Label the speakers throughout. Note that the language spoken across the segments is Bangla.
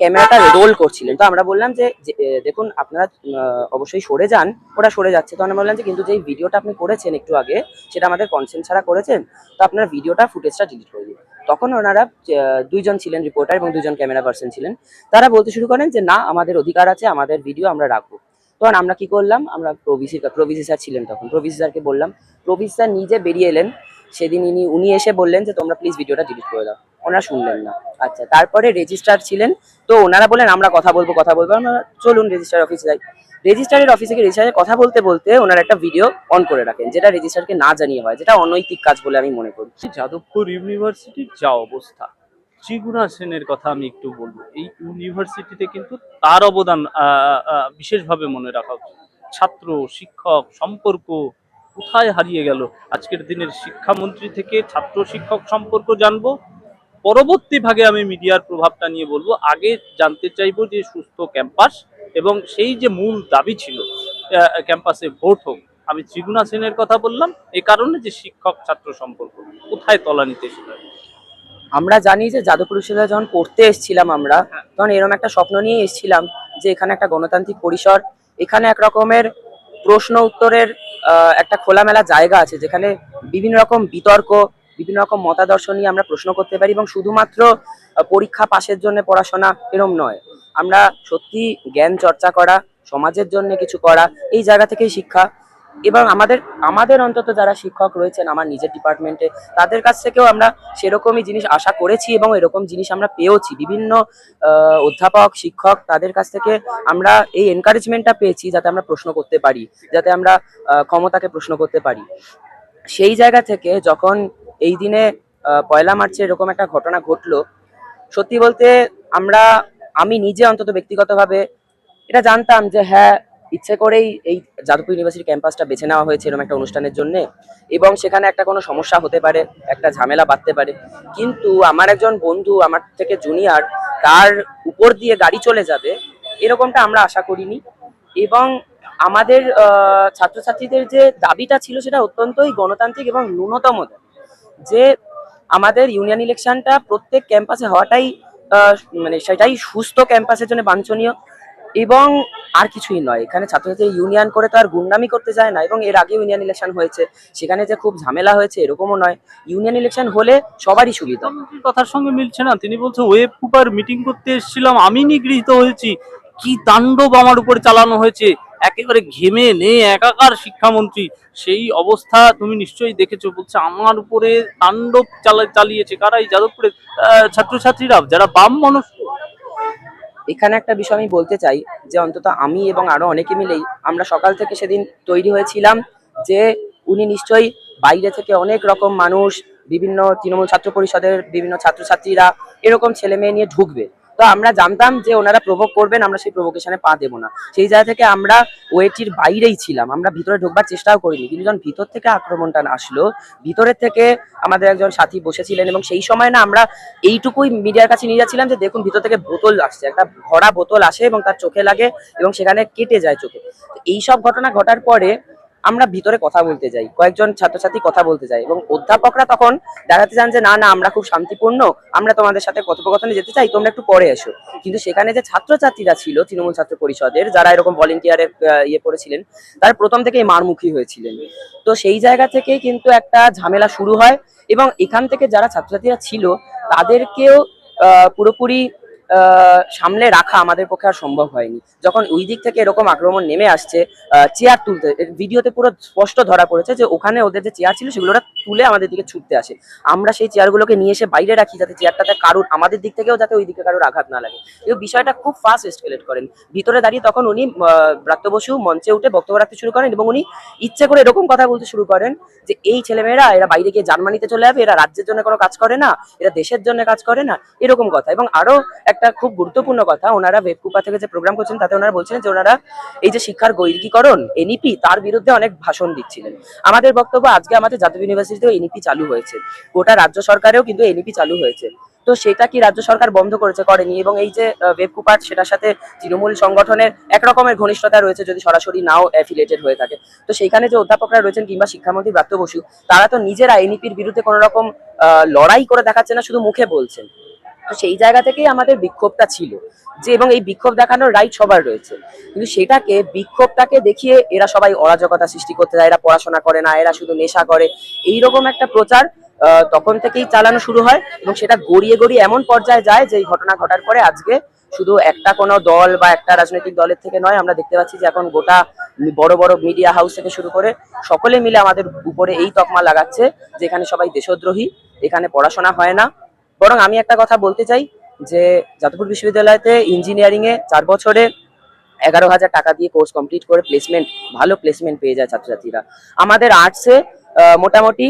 Speaker 1: ক্যামেরাটা রোল করছিলেন। তো আমরা বললাম যে দেখুন, আপনারা অবশ্যই সরে যান। ওরা সরে যাচ্ছে। তো আমরা বললাম যে, কিন্তু যেই ভিডিওটা আপনি করেছেন একটু আগে, সেটা আমাদের কনসেন্ট ছাড়া করেছেন, তো আপনার ভিডিওটা ফুটেজটা ডিলিট করে দিন। তখন ওনারা দুইজন ছিলেন রিপোর্টার এবং দুজন ক্যামেরা পার্সন ছিলেন, তারা বলতে শুরু করেন যে, না, আমাদের অধিকার আছে, আমাদের ভিডিও আমরা রাখব। তখন আমরা কি করলাম? আমরা প্রভিসি প্রভিসি স্যার ছিলেন তখন। প্রভিসি স্যারকে বললাম প্রভিসি স্যার নিজে বেরিয়ে এলেন সেদিন ইনি, উনি এসে বললেন যে, তোমরা প্লিজ ভিডিওটা ডিলিট করে দাও। ওনারা শুনলেন না। আচ্ছা তারপরে রেজিস্ট্রার ছিলেন। তো ওনারা বলেন আমরা কথা বলব কথা বলব। আমরা চলুন রেজিস্ট্রার অফিসে যাই। রেজিস্ট্রারের অফিসে গিয়ে রেজিস্ট্রারের কথা বলতে বলতে ওনারা একটা ভিডিও অন করে রাখেন, যেটা রেজিস্ট্রারকে না জানিয়ে হয়, যেটা অনৈতিক কাজ বলে আমি মনে করি।
Speaker 2: যাদবপুর ইউনিভার্সিটির যা অবস্থা ত্রিগুণা সেনের কথা আমি একটু বলব। এই ইউনিভার্সিটিতে কিন্তু তার অবদান বিশেষভাবে মনে রাখা ছাত্র, শিক্ষক, সম্পর্ক কোথায় হারিয়ে গেল? আজকের দিনের শিক্ষামন্ত্রী থেকে ছাত্র শিক্ষক সম্পর্ক জানব। পরবর্তী ভাগে আমি মিডিয়ার প্রভাবটা নিয়ে বলব। আগে জানতে চাইব যে সুস্থ ক্যাম্পাস এবং সেই যে মূল দাবি ছিল ক্যাম্পাসে ভোট হোক আমি ত্রিগুণা সেনের কথা বললাম। এ কারণে যে শিক্ষক ছাত্র সম্পর্ক কোথায় তলানিতে ছিল
Speaker 1: আমরা জানি যে যাদবপুর বিশ্ববিদ্যালয়ে যখন পড়তে এসেছিলাম আমরা তখন এরকম একটা স্বপ্ন নিয়ে এসেছিলাম যে এখানে একটা গণতান্ত্রিক পরিসর এখানে এক রকমের প্রশ্ন উত্তরের একটা খোলামেলা জায়গা আছে যেখানে বিভিন্ন রকম বিতর্ক, বিভিন্ন রকম মতাদর্শ নিয়ে আমরা প্রশ্ন করতে পারি এবং শুধুমাত্র পরীক্ষা পাশের জন্য পড়াশোনা এরম নয়। আমরা সত্যি জ্ঞান চর্চা করা, সমাজের জন্য কিছু করা, এই জায়গা থেকেই শিক্ষা। এবং আমাদের আমাদের অন্তত যারা শিক্ষক রয়েছেন, আমার নিজের ডিপার্টমেন্টে তাদের কাছ থেকেও আমরা সেরকমই জিনিস আশা করেছি এবং এরকম জিনিস আমরা পেয়েওছি। বিভিন্ন অধ্যাপক, শিক্ষক তাদের কাছ থেকে আমরা এই এনকারেজমেন্টটা পেয়েছি যাতে আমরা প্রশ্ন করতে পারি, যাতে আমরা ক্ষমতাকে প্রশ্ন করতে পারি। সেই জায়গা থেকে যখন এই দিনে পয়লা মার্চে এরকম একটা ঘটনা ঘটলো, সত্যি বলতে আমরা, আমি নিজে অন্তত ব্যক্তিগতভাবে এটা জানতাম যে হ্যাঁ ইচ্ছে করেই এই যাদবপুর ইউনিভার্সিটি ক্যাম্পাসটা বেছে নেওয়া হয়েছে এরকম একটা অনুষ্ঠানের জন্য। এবং সেখানে একটা কোনো সমস্যা হতে পারে, একটা ঝামেলা বাঁধতে পারে। কিন্তু আমার একজন বন্ধু, আমার থেকে জুনিয়র তার উপর দিয়ে গাড়ি চলে যাবে, এরকমটা আমরা আশা করিনি। এবং আমাদের ছাত্রছাত্রীদের যে দাবিটা ছিল সেটা অত্যন্তই গণতান্ত্রিক এবং ন্যূনতম। যে আমাদের ইউনিয়ন ইলেকশনটা প্রত্যেক ক্যাম্পাসে হওয়াটাই মানে সেটাই সুস্থ ক্যাম্পাসের জন্য বাঞ্ছনীয়। এবং আর কিছুই নয়। এখানে ছাত্রছাত্রী ইউনিয়ন করে তো আর গুন্ডামি করতে যায় না এবং এর আগে ইউনিয়ন ইলেকশন হয়েছে। সেখানে যে খুব ঝামেলা হয়েছে এরকমও নয়। ইউনিয়ন ইলেকশন হলে সবারই সুবিধা।
Speaker 2: কথার সঙ্গে মিলছে না। তিনি বলছে ওয়েব কুপার মিটিং করতে এসেছিলাম। আমি নিগৃহীত হয়েছি। কি তাণ্ডব আমার উপরে চালানো হয়েছে? একেবারে ঘেমে নে একাকার শিক্ষামন্ত্রী। সেই অবস্থা তুমি নিশ্চয়ই দেখেছ। বলছে, আমার উপরে তাণ্ডব চালা, চালিয়েছে কারা এই যাদবপুরের ছাত্রছাত্রীরা? যারা বাম মনস্ক
Speaker 1: এখানে একটা বিষয় আমি বলতে চাই যে অন্তত আমি এবং আরও অনেকে মিলেই আমরা সকাল থেকে সেদিন তৈরি হয়েছিলাম যে উনি নিশ্চয়ই বাইরে থেকে অনেক রকম মানুষ, বিভিন্ন তৃণমূল ছাত্র পরিষদের বিভিন্ন ছাত্রছাত্রীরা এরকম ছেলে মেয়ে নিয়ে ঢুকবে। তো আমরা জানতাম যে ওনারা প্রভোগ করবেন, আমরা সেই প্রভোকেশনে পা দেবো না। সেই জায়গা থেকে আমরা ওয়েটির বাইরেই ছিলাম, আমরা ভিতরে ঢোকবার চেষ্টাও করিনি। কিন্তু যখন ভিতর থেকে আক্রমণটা আসলো, ভিতরের থেকে আমাদের একজন সাথী বসেছিলেন এবং সেই সময় না আমরা এইটুকুই মিডিয়ার কাছে নিয়ে যাচ্ছিলাম যে দেখুন, ভিতর থেকে বোতল আসছে, একটা ভরা বোতল আসে এবং তার চোখে লাগে এবং সেখানে কেটে যায় চোখে। তো এইসব ঘটনা ঘটার পরে আমরা ভিতরে কথা বলতে যাই, কয়েকজন ছাত্রছাত্রী কথা বলতে যাই এবং অধ্যাপকরা তখন দেখাতে চান যে, না না, আমরা খুব শান্তিপূর্ণ, আমরা তোমাদের সাথে কথোপকথনে যেতে চাই, তোমরা একটু পরে এসো। কিন্তু সেখানে যে ছাত্রছাত্রীরা ছিল, তৃণমূল ছাত্র পরিষদের, যারা এরকম ভলেন্টিয়ারের ইয়ে করেছিলেন, তারা প্রথম থেকেই মারমুখী হয়েছিলেন। তো সেই জায়গা থেকেই কিন্তু একটা ঝামেলা শুরু হয় এবং এখান থেকে যারা ছাত্রছাত্রীরা ছিল, তাদেরকেও পুরোপুরি সামলে রাখা আমাদের পক্ষে আর সম্ভব হয়নি। যখন ওই দিক থেকে এরকম আক্রমণ নেমে আসছে চেয়ার তুলতে ভিডিওতে পুরো স্পষ্ট ধরা পড়েছে যে ওখানে ওদের যে চেয়ার ছিল সেগুলো তুলে আমাদের দিকে ছুটতে আসে। আমরা সেই চেয়ারগুলোকে নিয়ে এসে বাইরে রাখি যাতে চেয়ারটাতে কারুর, আমাদের দিক থেকেও যাতে ওই দিকে কারোর আঘাত না লাগে। এই বিষয়টা খুব ফাস্ট এসকেলেট করেন। ভিতরে দাঁড়িয়ে তখন উনি ব্রাত্য বসু মঞ্চে উঠে বক্তব্য রাখতে শুরু করেন এবং উনি ইচ্ছে করে এরকম কথা বলতে শুরু করেন যে এই ছেলেমেয়েরা, এরা বাইরে গিয়ে জার্মানিতে চলে যাবে, এরা রাজ্যের জন্য কোনো কাজ করে না, এরা দেশের জন্য কাজ করে না, এরকম কথা। এবং আরও একটা খুব গুরুত্বপূর্ণ কথা। ওনারা ওয়েবকুপা থেকে যে প্রোগ্রাম করছেন, তাতে ওনারা বলছিলেন যে ওনারা এই যে শিক্ষার গৈরিকীকরণ এনইপি তার বিরুদ্ধে অনেক ভাষণ দিচ্ছিলেন। আমাদের বক্তব্য আজকে আমাদের জাতীয় ইউনিভার্সিটিতেও এনইপি চালু হয়েছে। গোটা রাজ্য সরকারেও কিন্তু এনইপি চালু হয়েছে। তো সেটা কি রাজ্য সরকার বন্ধ করেছে, করেনি? এবং এই যে ওয়েবকুপার সেটার সাথে তৃণমূল সংগঠনের একরকমের ঘনিষ্ঠতা রয়েছে যদি সরাসরি নাও অ্যাফিলেটেড হয়ে থাকে। তো সেইখানে যে অধ্যাপকরা রয়েছেন কিংবা শিক্ষামন্ত্রী ব্রাত্য বসু, তারা তো নিজেরা এনইপির বিরুদ্ধে কোনো রকম লড়াই করে দেখাচ্ছে না, শুধু মুখে বলছেন। তো সেই জায়গা থেকেই আমাদের বিক্ষোভটা ছিল যে এবং এই বিক্ষোভ দেখানোর রাইট সবার রয়েছে। কিন্তু সেটাকে, বিক্ষোভটাকে দেখিয়ে এরা সবাই অরাজকতা সৃষ্টি করতে যায়, এরা পড়াশোনা করে না, এরা শুধু নেশা করে। এইরকম একটা প্রচার তখন থেকেই চালানো শুরু হয় এবং সেটা গড়িয়ে গড়িয়ে এমন পর্যায়ে যায় যে এই ঘটনা ঘটার পরে আজকে শুধু একটা কোনো দল বা একটা রাজনৈতিক দলের থেকে নয়, আমরা দেখতে পাচ্ছি যে এখন গোটা বড় বড় মিডিয়া হাউস থেকে শুরু করে সকলে মিলে আমাদের উপরে এই তকমা লাগাচ্ছে যে এখানে সবাই দেশদ্রোহী, এখানে পড়াশোনা হয় না। বরং আমি একটা কথা বলতে চাই যে যাদবপুর বিশ্ববিদ্যালয়তে ইঞ্জিনিয়ারিং এ চার বছরে এগারো হাজার টাকা দিয়ে কোর্স কমপ্লিট করে প্লেসমেন্ট ভালো প্লেসমেন্ট পেয়ে যায় ছাত্রছাত্রীরা। আমাদের আর্টসে মোটামুটি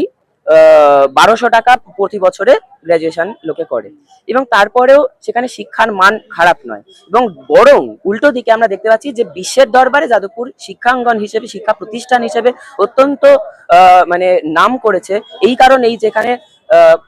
Speaker 1: বারোশো টাকা প্রতি বছরে গ্রাজুয়েশন লোকে করে। এবং তারপরেও সেখানে শিক্ষার মান খারাপ নয়। এবং বরং উল্টো দিকে আমরা দেখতে পাচ্ছি যে বিশ্বের দরবারে যাদবপুর শিক্ষাঙ্গন হিসেবে, শিক্ষা প্রতিষ্ঠান হিসেবে অত্যন্ত মানে নাম করেছে। এই কারণেই যেখানে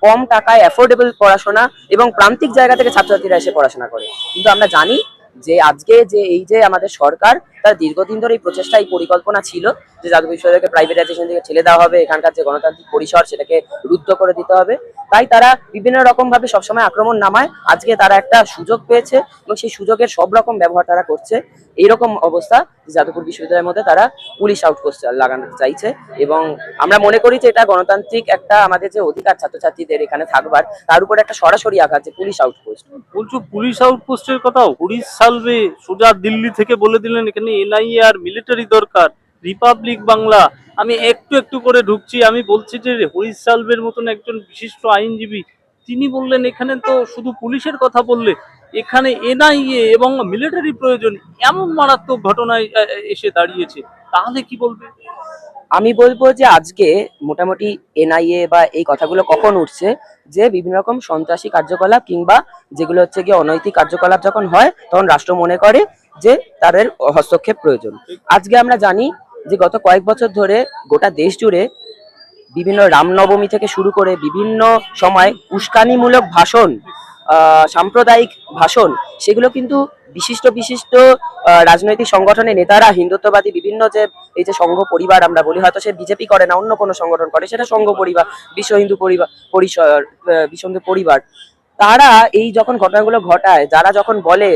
Speaker 1: কম টাকায় অ্যাফোর্ডেবল পড়াশোনা এবং প্রান্তিক জায়গা থেকে ছাত্রছাত্রীরা এসে পড়াশোনা করে। কিন্তু আমরা জানি যে আজকে যে এই যে আমাদের সরকার, তার দীর্ঘদিন ধরে এই প্রচেষ্টা এই পরিকল্পনা ছিল যে যাদব বিশ্ববিদ্যালয়কে প্রাইভেটাইজেশন থেকে ছেড়ে দেওয়া হবে, এখানকার যে গণতান্ত্রিক পরিসর সেটাকে রুদ্ধ করে দিতে হবে। তাই তারা বিভিন্ন রকম ভাবে সবসময় আক্রমণ নামায়। আজকে তারা একটা সুযোগ পেয়েছে এবং সেই সুযোগের সব রকম ব্যবহার তারা করছে। এইরকম অবস্থা যাদবপুর বিশ্ববিদ্যালয়ের মধ্যে তারা পুলিশ আউট করছে, লাগানো চাইছে। এবং আমরা মনে করি যে এটা গণতান্ত্রিক একটা আমাদের যে অধিকার ছাত্রছাত্রীদের এখানে থাকবার, তার উপর একটা সরাসরি আঘাত যে পুলিশ আউটপোস্ট
Speaker 2: বলছো পুলিশ আউটপোস্টের কথা হরিশ সালভে সোজা দিল্লি থেকে বলে দিলেন, এখানে এনআইএ আর মিলিটারি দরকার, রিপাবলিক বাংলা। আমি একটু একটু করে ঢুকছি, আমি বলছি যে হরিশ সালভের মতন একজন বিশিষ্ট আইনজীবী, তিনি বললেন, এখানে তো শুধু পুলিশের কথা বললে, এখানে এনআইএ এবং মিলিটারি প্রয়োজন, এমন মারাত্মক ঘটনায় এসে দাঁড়িয়েছে। তাহলে কি বলবে?
Speaker 1: আমি বলব যে আজকে মোটামুটি এনআইএ বা এই কথাগুলো কখন উঠছে, যে বিভিন্ন রকম সন্ত্রাসী কার্যকলাপ কিংবা যেগুলো হচ্ছে গিয়ে অনৈতিক কার্যকলাপ যখন হয়, তখন রাষ্ট্র মনে করে যে তাদের হস্তক্ষেপ প্রয়োজন। আজকে আমরা জানি যে গত কয়েক বছর ধরে গোটা দেশ জুড়ে বিভিন্ন রামনবমী থেকে শুরু করে বিভিন্ন সময় উস্কানিমূলক ভাষণ সাম্প্রদায়িক ভাষণ, সেগুলো কিন্তু বিশিষ্ট বিশিষ্ট রাজনৈতিক সংগঠনের নেতারা, হিন্দুত্ববাদী বিভিন্ন যে, এই যে সংঘ পরিবার আমরা বলি, হয়তো সে বিজেপি করে না, অন্য কোনো সংগঠন করে, সেটা সংঘ পরিবার, বিশ্ব হিন্দু পরিবার পরিসর বিশ্ব হিন্দু পরিবার। তারা এই যখন ঘটনাগুলো ঘটায়, যারা যখন বলে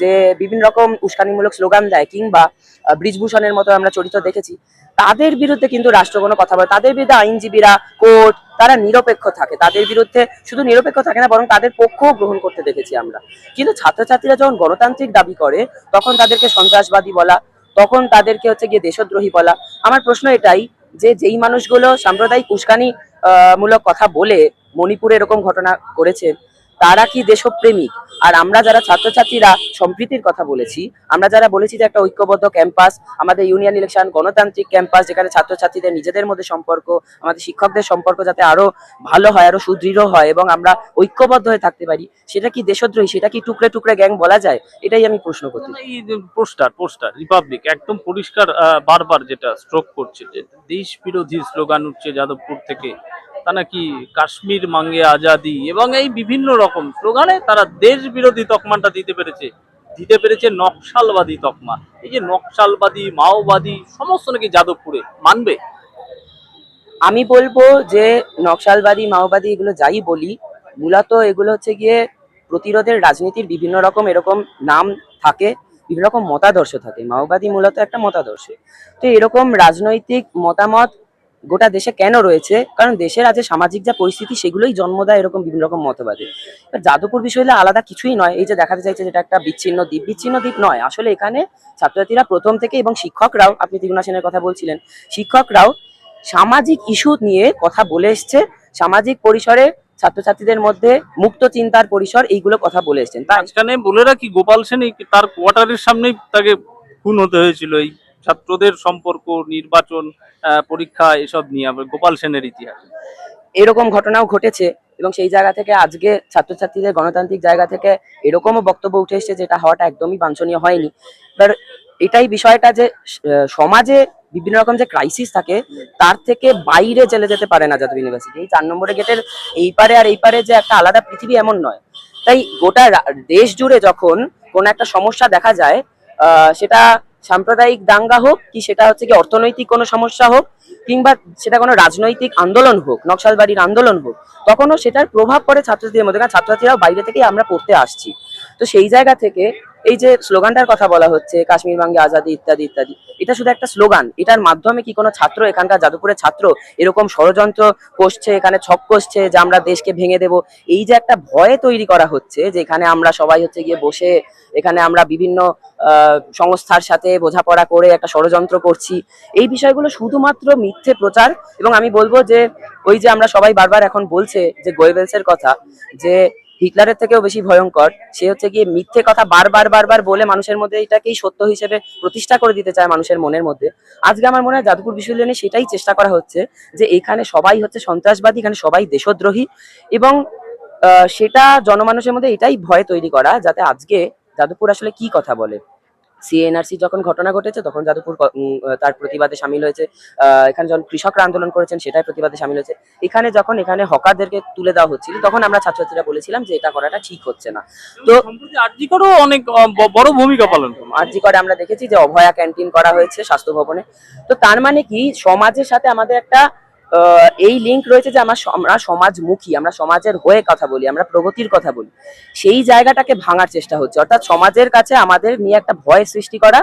Speaker 1: যে বিভিন্ন রকম উস্কানিমূলক স্লোগান দেয় কিংবা ব্রিজভূষণের মতো আমরা চরিত্র দেখেছি, তাদের বিরুদ্ধে কিন্তু রাষ্ট্র কোনো কথা বলে, তাদের বিরুদ্ধে আইনজীবীরা, কোর্ট, তারা নিরপেক্ষ থাকে। তাদের বিরুদ্ধে শুধু নিরপেক্ষ থাকে না, বরং তাদের পক্ষও গ্রহণ করতে দেখেছি আমরা। কিন্তু ছাত্রছাত্রীরা যখন গণতান্ত্রিক দাবি করে, তখন তাদেরকে সন্ত্রাসবাদী বলা, তখন তাদেরকে হচ্ছে গিয়ে দেশদ্রোহী বলা। আমার প্রশ্ন এটাই যে, যেই মানুষগুলো সাম্প্রদায়িক উস্কানি মূলক কথা বলে মণিপুরে এরকম ঘটনা করেছে, তারা কি দেশপ্রেমিক? আর আমরা যারা ছাত্রছাত্রীরা সম্প্রীতির কথা বলেছি, আমরা যারা বলেছি যে একটা ঐক্যবদ্ধ ক্যাম্পাস, আমাদের ইউনিয়ন ইলেকশন গণতান্ত্রিক ক্যাম্পাস যেখানে ছাত্রছাত্রীদের নিজেদের মধ্যে সম্পর্ক, আমাদের শিক্ষকদের সম্পর্ক যাতে আরও ভালো হয়, আরও সুদৃঢ় হয় এবং আমরা ঐক্যবদ্ধ হয়ে থাকতে পারি, সেটা কি দেশদ্রোহী, সেটা কি টুকরে টুকরে গ্যাং বলা যায়? এটাই আমি প্রশ্ন
Speaker 2: করছি পোস্টার পোস্টার, রিপাবলিক, একদম পরিষ্কার বারবার যেটা স্ট্রোক করছে যে দেশ বিরোধী স্লোগান উঠছে যাদবপুর থেকে। তা নাকি কাশ্মীর, মাঙ্গে, আজাদি এবং এই বিভিন্ন রকম স্লোগানে তারা দেশ বিরোধী তকমাটা দিতে পেরেছে। দিতে পেরেছে নকশালবাদী তকমা। এই যে নকশালবাদী, মাওবাদী, সমস্ত নাকি যাদবপুরে। মানবে?
Speaker 1: আমি বলব যে নকশালবাদী, মাওবাদী এগুলো যাই বলি, মূলত এগুলো হচ্ছে গিয়ে প্রতিরোধের রাজনীতির বিভিন্ন রকম এরকম নাম থাকে, বিভিন্ন রকম মতাদর্শ থাকে। মাওবাদী মূলত একটা মতাদর্শ। তো এরকম রাজনৈতিক মতামত গোটা দেশে কেন রয়েছে? কারণ দেশের আজ সামাজিক যা পরিস্থিতি, সেগুলোই জন্ম দেয় এরকম বিভিন্ন রকম মতবাদে। যাদবপুর বিশ্ববিদ্যালয় আলাদা কিছুই নয়। এই যে দেখাতে চাইছে যেটা একটা বিচ্ছিন্ন দ্বীপ বিচ্ছিন্ন দ্বীপ নয়। আসলে এখানে ছাত্রছাত্রীরা প্রথম থেকে এবং শিক্ষকরাও, আপনি ত্রিগুণা সেনের কথা বলছিলেন, শিক্ষকরাও সামাজিক ইস্যু নিয়ে কথা বলে এসছে। সামাজিক পরিসরে ছাত্রছাত্রীদের মধ্যে মুক্ত চিন্তার পরিসর, এইগুলো কথা বলে এসছেন।
Speaker 2: তার বলে রাখি, গোপাল সেন তার কোয়ার্টারের সামনেই তাকে খুন হতে হয়েছিল এই ছাত্রদের সম্পর্ক, নির্বাচন পরীক্ষা, এসব নিয়ে গোপাল সেনের ইতিহাস।
Speaker 1: এরকম ঘটনাও ঘটেছে এবং সেই জায়গা থেকে আজকে ছাত্রছাত্রীদের গণতান্ত্রিক জায়গা থেকে এরকমও বক্তব্য উঠে এসেছে যেটা হওয়াটা একদমই বাঞ্ছনীয় হয়নি। এবার এটাই বিষয়টা যে সমাজে বিভিন্ন রকম যে ক্রাইসিস থাকে, তার থেকে বাইরে চলে যেতে পারে না যাদব ইউনিভার্সিটি এই চার নম্বরে গেটের এই পারে আর এই পারে যে একটা আলাদা পৃথিবী এমন নয়। তাই গোটা দেশ জুড়ে যখন কোনো একটা সমস্যা দেখা যায় সেটা সাম্প্রদায়িক দাঙ্গা হোক কি সেটা হচ্ছে কি অর্থনৈতিক কোনো সমস্যা হোক, কিংবা সেটা কোনো রাজনৈতিক আন্দোলন হোক, নকশালবাড়ির আন্দোলন হোক, তখনও সেটার প্রভাব পড়ে ছাত্রছাত্রীদের মধ্যে। কারণ ছাত্রছাত্রীরাও বাইরে থেকে আমরা পড়তে আসছি। তো সেই জায়গা থেকে এই যে স্লোগানটার কথা বলা হচ্ছে, কাশ্মীর বাঙ্গে আজাদি ইত্যাদি ইত্যাদি, এটা শুধু একটা স্লোগান। এটার মাধ্যমে কি কোনো ছাত্র, এখানকার যাদবপুরের ছাত্র এরকম ষড়যন্ত্র কষছে এখানে ছক কষছে যে আমরা দেশকে ভেঙে দেব? এই যে একটা ভয় তৈরি করা হচ্ছে যে এখানে আমরা সবাই হচ্ছে গিয়ে বসে, এখানে আমরা বিভিন্ন সংস্থার সাথে বোঝাপড়া করে একটা ষড়যন্ত্র করছি। এই বিষয়গুলো শুধুমাত্র মিথ্যে প্রচার এবং আমি বলব যে, ওই যে আমরা সবাই বারবার এখন বলছে যে, গোয়েবেলসের কথা, যে হিটলারের থেকেও বেশি ভয়ঙ্কর। সে হচ্ছে গিয়ে মিথ্যে কথা বারবার বারবার বলে মানুষের মধ্যে এটাকেই সত্য হিসেবে প্রতিষ্ঠা করে দিতে চায় মানুষের মনের মধ্যে। আজকে আমার মনে হয় যাদবপুর বিশ্ববিদ্যালয়ে সেটাই চেষ্টা করা হচ্ছে যে এখানে সবাই হচ্ছে সন্ত্রাসবাদী, এখানে সবাই দেশদ্রোহী এবং সেটা জনমানুষের মধ্যে এটাই ভয় তৈরি করা যাতে আজকে যাদবপুর আসলে কি কথা বলে। সিএনআরসি যখন ঘটনা ঘটেছে তখন যাদবপুর তার প্রতিবাদে সামিল হয়েছে। এখানে যখন কৃষকরা আন্দোলন করেছেন সেটাই প্রতিবাদে সামিল হয়েছে। এখানে যখন এখানে হকারদেরকে তুলে দেওয়া হচ্ছিল তখন আমরা ছাত্রছাত্রীরা বলেছিলাম যে এটা করাটা ঠিক হচ্ছে না।
Speaker 2: তো আরজিকরও অনেক বড় ভূমিকা পালন
Speaker 1: আরজি করে আমরা দেখেছি যে অভয়া ক্যান্টিন করা হয়েছে স্বাস্থ্য ভবনে। তো তার মানে কি সমাজের সাথে আমাদের একটা এই লিঙ্ক রয়েছে যে আমরা আমরা সমাজমুখী, আমরা সমাজের হয়ে কথা বলি, আমরা প্রগতির কথা বলি। সেই জায়গাটাকে ভাঙার চেষ্টা হচ্ছে। অর্থাৎ সমাজের কাছে আমাদের নিয়ে একটা ভয় সৃষ্টি করা,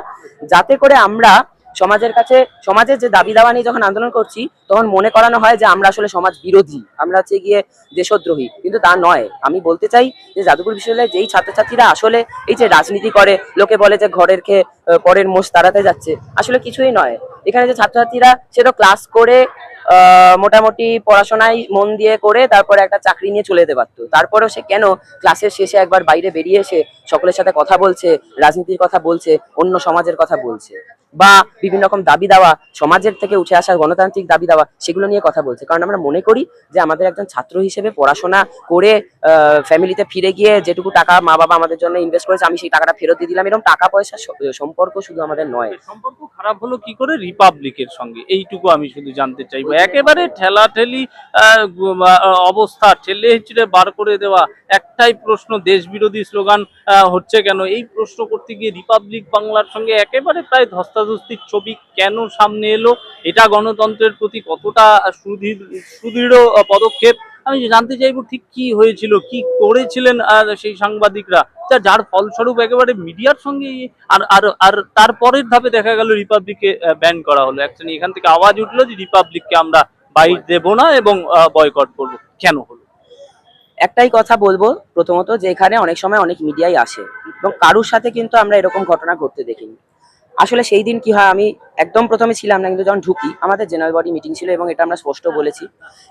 Speaker 1: যাতে করে আমরা সমাজের কাছে, সমাজের যে দাবি দাওয়া নিয়ে যখন আন্দোলন করছি, তখন মনে করানো হয় যে আমরা আসলে সমাজ বিরোধী, আমরা হচ্ছে গিয়ে দেশদ্রোহী। কিন্তু তা নয়। আমি বলতে চাই যে যাদবপুর বিশ্ববিদ্যালয়ে যেই ছাত্রছাত্রীরা আসলে এই যে রাজনীতি করে, লোকে বলে যে ঘরের খেয়ে পরের মোষ তাড়াতে যাচ্ছে, আসলে কিছুই নয়। এখানে যে ছাত্রছাত্রীরা, সে তো ক্লাস করে মোটামুটি পড়াশোনায় মন দিয়ে করে তারপরে একটা চাকরি নিয়ে চলে যেতে পারতো। তারপরেও সে কেন ক্লাসের শেষে একবার বাইরে বেরিয়ে এসে সকলের সাথে কথা বলছে, রাজনীতির কথা বলছে, অন্য সমাজের কথা বলছে? বা বিভিন্ন রকম দাবি দেওয়া সমাজের থেকে উঠে আসা গণতান্ত্রিক দাবি দেওয়া সেগুলো নিয়ে কথা বলছে। কারণ আমরা মনে করি যে আমাদের একজন ছাত্র হিসেবে পড়াশোনা করে ফ্যামিলিতে ফিরে গিয়ে যেটুকু টাকা মা বাবা আমাদের জন্য ইনভেস্ট করেছে আমি সেই টাকাটা ফেরত দিয়ে দিলাম। এরকম টাকা পয়সা সম্পর্ক শুধু আমাদের নয়।
Speaker 2: সম্পর্ক খারাপ হলো কি করে? রিপাবলিকের সঙ্গে। এইটুকু আমি শুধু জানতে চাইব। একেবারে গু- আহ, অবস্থা ঠেলে হিচড়ে বার করে দেওয়া একটাই প্রশ্ন দেশ বিরোধী স্লোগান হচ্ছে কেন? এই প্রশ্ন করতে গিয়ে রিপাবলিক বাংলার সঙ্গে একেবারে প্রায় ধস্তাধস্তির ছবি কেন সামনে এলো? এটা গণতন্ত্রের প্রতি কতটা সুদৃঢ় সুদৃঢ় পদক্ষেপ? আমি জানতে চাইব ঠিক কি হয়েছিল, কি করেছিলেন সেই সাংবাদিকরা? যার ফলস্বরূপ একেবারে মিডিয়ার সঙ্গে আর আর আর তারপরের ধাপে দেখা গেল রিপাবলিককে ব্যান করা হলো। অ্যাকচুয়ালি এখান থেকে আওয়াজ উঠল যে রিপাবলিককে আমরা বাইট দেব না এবং বয়কট করব। কেন হলো?
Speaker 1: একটাই কথা বলব প্রথমত যে এখানে অনেক সময় অনেক মিডিয়াই আসে এবং কারুর সাথে কিন্তু আমরা এরকম ঘটনা ঘটতে দেখিনি। আসলে সেই দিন কি হয়, আমি একদম প্রথমে ছিলাম না, কিন্তু যখন ঢুকি, আমাদের জেনারেল বডি মিটিং ছিল এবং এটা আমরা স্পষ্ট বলেছি।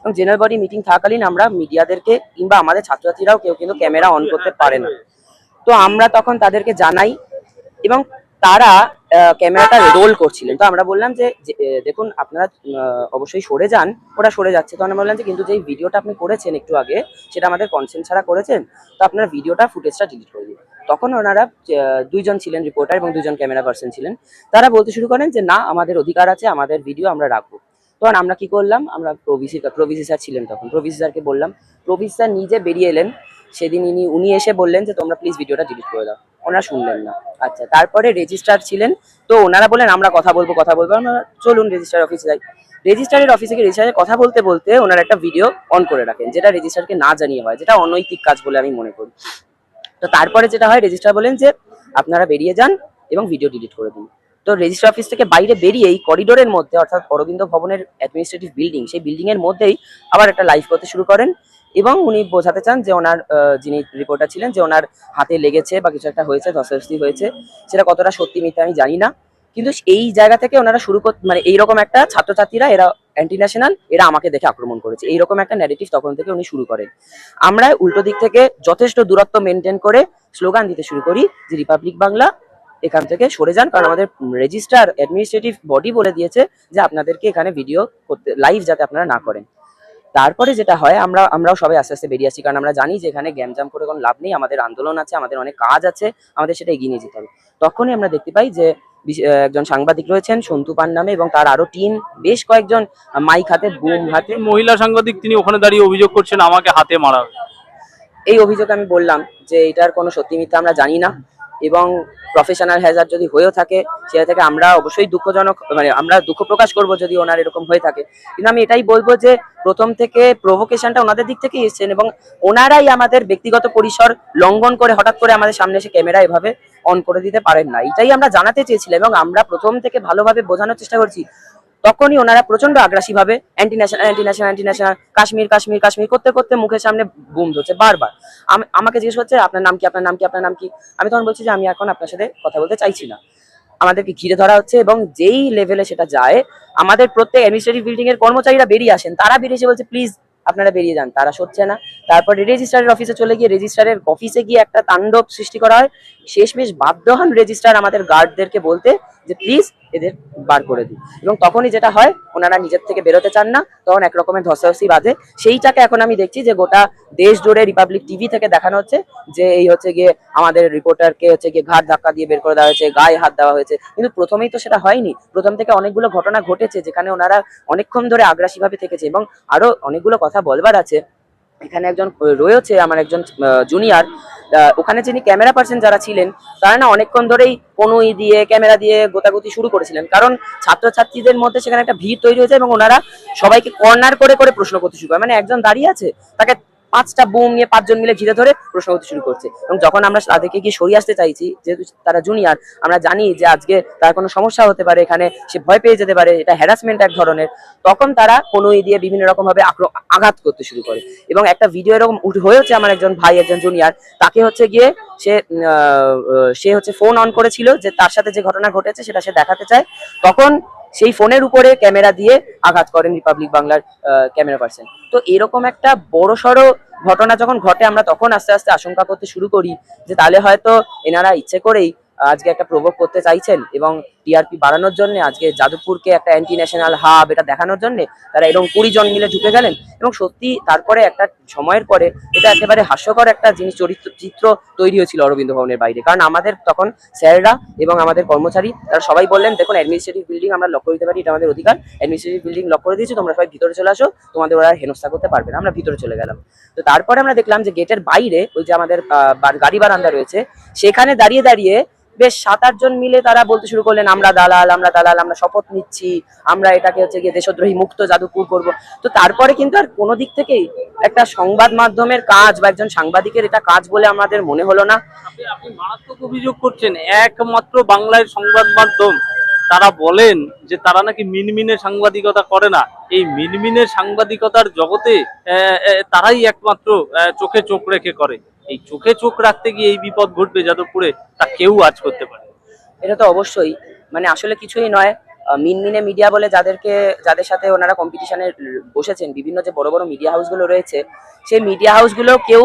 Speaker 1: এবং জেনারেল বডি মিটিং থাকাকালীন আমরা মিডিয়াদেরকে কিংবা আমাদের ছাত্রছাত্রীরাও কেউ কিন্তু ক্যামেরা অন করতে পারে না। তো আমরা তখন তাদেরকে জানাই এবং তারা ক্যামেরাটা রোল করছিলেন। তো আমরা বললাম যে দেখুন, আপনারা অবশ্যই সরে যান, ওরা সরে যাচ্ছে। তো আমরা বললাম যে, কিন্তু যে ভিডিওটা আপনি করেছেন একটু আগে, সেটা আমাদের কনসেন্ট ছাড়া করেছেন, তো আপনারা ভিডিওটা ফুটেজটা ডিলিট করে দিন। তখন ওনারা দুইজন ছিলেন রিপোর্টার এবং দুজন ক্যামেরা পার্সন ছিলেন। তারা বলতে শুরু করেন যে, না, আমাদের অধিকার আছে, আমাদের ভিডিও আমরা রাখব। তখন আমরা কি করলাম, আমরা প্রভিসি স্যার ছিলেন তখন। প্রভিসি স্যারকে বললাম প্রভিসি স্যার নিজে বেরিয়ে এলেন। সেদিন ইনি, উনি এসে বললেন যে, তোমরা প্লিজ ভিডিওটা ডিলিট করে দাও। ওনারা শুনলেন না। আচ্ছা তারপরে রেজিস্ট্রার ছিলেন। তো ওনারা বললেন, আমরা কথা বলব কথা বলব। আমরা চলুন রেজিস্ট্রার অফিসে যাই। রেজিস্ট্রারের অফিসে গিয়ে রেজিস্ট্রারের কথা বলতে বলতে ওনারা একটা ভিডিও অন করে রাখেন, যেটা রেজিস্ট্রারকে না জানিয়ে হয়, যেটা অনৈতিক কাজ বলে আমি মনে করি। তো তারপরে যেটা হয় রেজিস্ট্রার বলেন যে আপনারা বেরিয়ে যান এবং ভিডিও ডিলিট করে দিন। তো রেজিস্ট্রার অফিস থেকে বাইরে বেরিয়ে এই করিডোরের মধ্যে, অর্থাৎ অরবিন্দ ভবনের অ্যাডমিনিস্ট্রেটিভ বিল্ডিং সেই বিল্ডিং এর মধ্যেই আবার একটা লাইভ করতে শুরু করেন এবং উনি বোঝাতে চান যে ওনার যিনি রিপোর্টার ছিলেন, যে ওনার হাতে লেগেছে বা কিছু একটা হয়েছে ধস্তাধস্তি হয়েছে, সেটা কতটা সত্যি মিথ্যা আমি জানি না। কিন্তু এই জায়গা থেকে ওনারা শুরু কর মানে এইরকম একটা ছাত্রছাত্রীরা এরা অ্যান্টি ন্যাশনাল এরা আমাকে দেখে আক্রমণ করেছে। এইরকম একটা ন্যারেটিভ তখন থেকে উনি শুরু করেন। আমরা উল্টো দিক থেকে যথেষ্ট দূরত্ব মেনটেন করে স্লোগান দিতে শুরু করি যে রিপাবলিক বাংলা এখান থেকে সরে যান। কারণ আমাদের রেজিস্টার অ্যাডমিনিস্ট্রেটিভ বডি বলে দিয়েছে যে আপনাদেরকে এখানে ভিডিও করতে লাইভ যাতে আপনারা না করেন। তারপরে যেটা হয়, আমরা, আমরাও সবাই আস্তে আস্তে বেরিয়ে আসি। কারণ আমরা জানি যে এখানে গ্যামজাম করে কোনো লাভ নেই। আমাদের আন্দোলন আছে, আমাদের অনেক কাজ আছে, আমাদের সেটা এগিয়ে নিয়ে যেতে হবে। তখনই আমরা দেখতে পাই যে একজন সাংবাদিক রয়েছেন সন্তু পান নামে এবং তার আরও টিম বেশ কয়েকজন মাইক হাতে বুম হাতে।
Speaker 2: মহিলা সাংবাদিক তিনি ওখানে দাঁড়িয়ে অভিযোগ করছেন আমাকে হাতে মারা
Speaker 1: এই অভিযোগ আমি বললাম যে এটার কোনো সত্যি মিথ্যা আমরা জানি না এবং প্রফেশনাল হ্যাজার যদি হয়েও থাকে সেটা থেকে আমরা অবশ্যই দুঃখজনক মানে আমরা দুঃখ প্রকাশ করব যদি ওনার এরকম হয়ে থাকে। কিন্তু আমি এটাই বলব যে প্রথম থেকে প্রভোকেশনটা ওনাদের দিক থেকেই এসেছেন এবং ওনারাই আমাদের ব্যক্তিগত পরিসর লঙ্ঘন করে হঠাৎ করে আমাদের সামনে এসে ক্যামেরা এভাবে অন করে দিতে পারেন না। এটাই আমরা জানাতে চেয়েছিলাম এবং আমরা প্রথম থেকে ভালোভাবে বোঝানোর চেষ্টা করছি। তখনই ওনারা প্রচণ্ড আগ্রাসী ভাবে anti national anti national anti national Kashmir Kashmir Kashmir করতে করতে মুখের সামনে বুম ধরছে বারবার। আম- আমাকে জিজ্ঞেস করছে, আপনার নাম কি? আপনার নাম কি? আপনার নাম কি? আমি তখন বলছি যে, আমি এখন আপনার সাথে কথা বলতে চাইছি না। আমাদেরকে ঘিরে ধরা হচ্ছে এবং যেই লেভেলে সেটা যায়, আমাদের প্রত্যেক অ্যাডমিনিস্ট্রেটিভ বিল্ডিং এর কর্মচারীরা বেরিয়ে আসেন। তারা বেরিয়ে এসে বলছে প্লিজ আপনারা বেরিয়ে যান, তারা সরছে না। তারপরে রেজিস্ট্রারের অফিসে চলে গিয়ে রেজিস্ট্রারের অফিসে গিয়ে একটা তাণ্ডব সৃষ্টি করা হয়। শেষমেশ বাধ্য হন রেজিস্ট্রার আমাদের গার্ডদেরকে বলতে যে প্লিজ এদের বার করে দিই এবং তখনই যেটা হয়, ওনারা নিজের থেকে বেরোতে চান না, তখন এক রকমের ধসাধসি বাজে সেইটাকে এখন আমি দেখছি যে গোটা দেশ জুড়ে রিপাবলিক টিভি থেকে দেখানো হচ্ছে যে এই হচ্ছে গিয়ে আমাদের রিপোর্টারকে হচ্ছে গিয়ে ঘাট ধাক্কা দিয়ে বের করে দেওয়া হয়েছে, গায়ে হাত দেওয়া হয়েছে। কিন্তু প্রথমেই তো সেটা হয়নি। প্রথম থেকে অনেকগুলো ঘটনা ঘটেছে যেখানে ওনারা অনেকক্ষণ ধরে আগ্রাসী ভাবে থেকেছে এবং আরও অনেকগুলো কথা বলবার আছে। এখানে একজন রয়েছে আমার একজন জুনিয়র ওখানে যিনি ক্যামেরা পার্সন যারা ছিলেন, তারা না অনেকক্ষণ ধরেই কনুই দিয়ে ক্যামেরা দিয়ে গোতাগুতি শুরু করেছিলেন। কারণ ছাত্রছাত্রীদের মধ্যে সেখানে একটা ভিড় তৈরি হয়েছে এবং ওনারা সবাইকে কর্নার করে করে প্রশ্ন করতে শুরু করে। মানে একজন দাঁড়িয়ে আছে, তাকে পাঁচটা বোম নিয়ে পাঁচজন মিলে ঘিরে ধরে প্রশ্ন করতে শুরু করছে। এবং যখন আমরা তাদেরকে গিয়ে সরিয়ে আসতে চাইছি, যেহেতু তারা জুনিয়র আমরা জানি যে আজকে তার কোনো সমস্যা হতে পারে, এখানে সে ভয় পেয়ে যেতে পারে, এটা হ্যারাসমেন্ট এক ধরনের, তখন তারা কনুই দিয়ে বিভিন্ন রকম ভাবে আঘাত করতে শুরু করে। এবং একটা ভিডিও এরকম হয়েছে আমার একজন ভাই, একজন জুনিয়র তাকে হচ্ছে গিয়ে সে সে হচ্ছে ফোন অন করেছিল যে তার সাথে যে ঘটনা ঘটেছে, সেটা সে দেখাতে চায়। তখন সেই ফোনের উপরে ক্যামেরা দিয়ে আঘাত করেন রিপাবলিক বাংলার ক্যামেরা পার্সন তো এরকম একটা বড় সড়ো ঘটনা যখন ঘটে, আমরা তখন আস্তে আস্তে আশঙ্কা করতে শুরু করি যে তাহলে হয়তো এনারা ইচ্ছে করেই আজকে একটা প্রভোগ করতে চাইছেন এবং টিআরপি বাড়ানোর জন্য, আজকে যাদবপুরকে একটা অ্যান্টি ন্যাশনাল হাব এটা দেখানোর জন্য তারা এরকম কুড়ি জন মিলে ঢুকে গেলেন। এবং সত্যি তারপরে একটা সময়ের পরে এটা একেবারে হাস্যকর একটা জিনিস, চরিত্র, চিত্র তৈরি হয়েছিল অরবিন্দ ভবনের বাইরে। কারণ আমাদের তখন স্যাররা এবং আমাদের কর্মচারী, তারা সবাই বললেন, দেখুন অ্যাডমিনিস্ট্রেটিভ বিল্ডিং আমরা লক করে দিতে পারি, এটা আমাদের অধিকার। অ্যাডমিনিস্ট্রেটিভ বিল্ডিং লক করে দিয়েছি, তোমরা সবাই ভিতরে চলে আসো, তোমাদের ওরা হেনস্থা করতে পারবে না, আমরা ভিতরে চলে গেলাম। তো তারপরে আমরা দেখলাম যে গেটের বাইরে ওই যে আমাদের গাড়ি বারান্দা রয়েছে, সেখানে দাঁড়িয়ে দাঁড়িয়ে বেশ সাত আটজন মিলে তারা বলতে শুরু করলেন, আমরা দালাল আমরা দালাল, আমরা শপথ নিচ্ছি, আমরা এটাকে হচ্ছে গিয়ে দেশদ্রোহী মুক্ত যাদবপুর করব। তো তারপরে কিন্তু আর কোনো দিক থেকেই একটা সংবাদ মাধ্যমের কাজ বা একজন সাংবাদিকের এটা কাজ বলে আমাদের মনে হলো না।
Speaker 2: আপনি মারাত্মক অভিযোগ করছেন। একমাত্র বাংলার সংবাদ মাধ্যম। তারা বলেন যে তারা নাকি মিনমিনে সাংবাদিকতা করে না। এই মিনমিনে সাংবাদিকতার জগতে তারাই একমাত্র চোখে চোখ রেখে করে। এই চোখে চোখ রাখতে গিয়ে এই বিপদ ঘটবে যাদবপুরে, তা কেউ আজ করতে পারে
Speaker 1: এটা তো অবশ্যই। মানে আসলে কিছুই নয়। মিনমিনে মিডিয়া বলে যাদেরকে, যাদের সাথে ওনারা কম্পিটিশনে বসেছেন, বিভিন্ন যে বড় বড় মিডিয়া হাউসগুলো রয়েছে, সেই মিডিয়া হাউসগুলো কেউ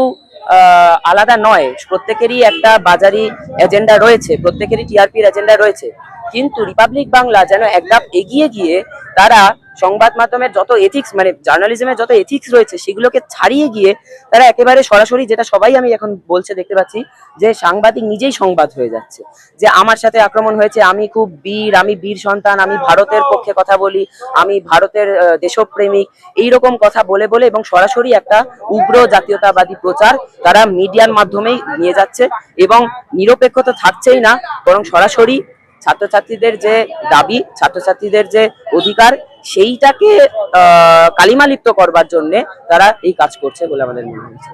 Speaker 1: আলাদা নয়। প্রত্যেকেরই একটা বাজারি এজেন্ডা রয়েছে, প্রত্যেকেরই টিআরপির এজেন্ডা রয়েছে। কিন্তু রিপাবলিক বাংলা যেন এক ধাপ এগিয়ে গিয়ে তারা সংবাদ মাধ্যমের যত এথিক্স মানে জার্নালিজমের যত এথিক্স রয়েছে, সেগুলোকে ছাড়িয়ে গিয়ে তারা একেবারে সরাসরি যেটা সবাই আমি এখন বলছে, দেখতে পাচ্ছি, যে সাংবাদিক নিজেই সংবাদ হয়ে যাচ্ছে। যে আমার সাথে আক্রমণ হয়েছে, আমি খুব বীর, আমি বীর সন্তান, আমি ভারতের পক্ষে কথা বলি, আমি ভারতের দেশপ্রেমিক এই রকম কথা বলে বলে এবং সরাসরি একটা উগ্র জাতীয়তাবাদী প্রচার তারা মিডিয়ার মাধ্যমেই নিয়ে যাচ্ছে এবং নিরপেক্ষতা থাকছেই না, বরং সরাসরি ছাত্রছাত্রীদের যে দাবি, ছাত্রছাত্রীদের যে অধিকার, সেইটাকে, আহ কালিমালিপ্ত করবার জন্যে তারা এই কাজ করছে বলে আমাদের মনে হয়েছে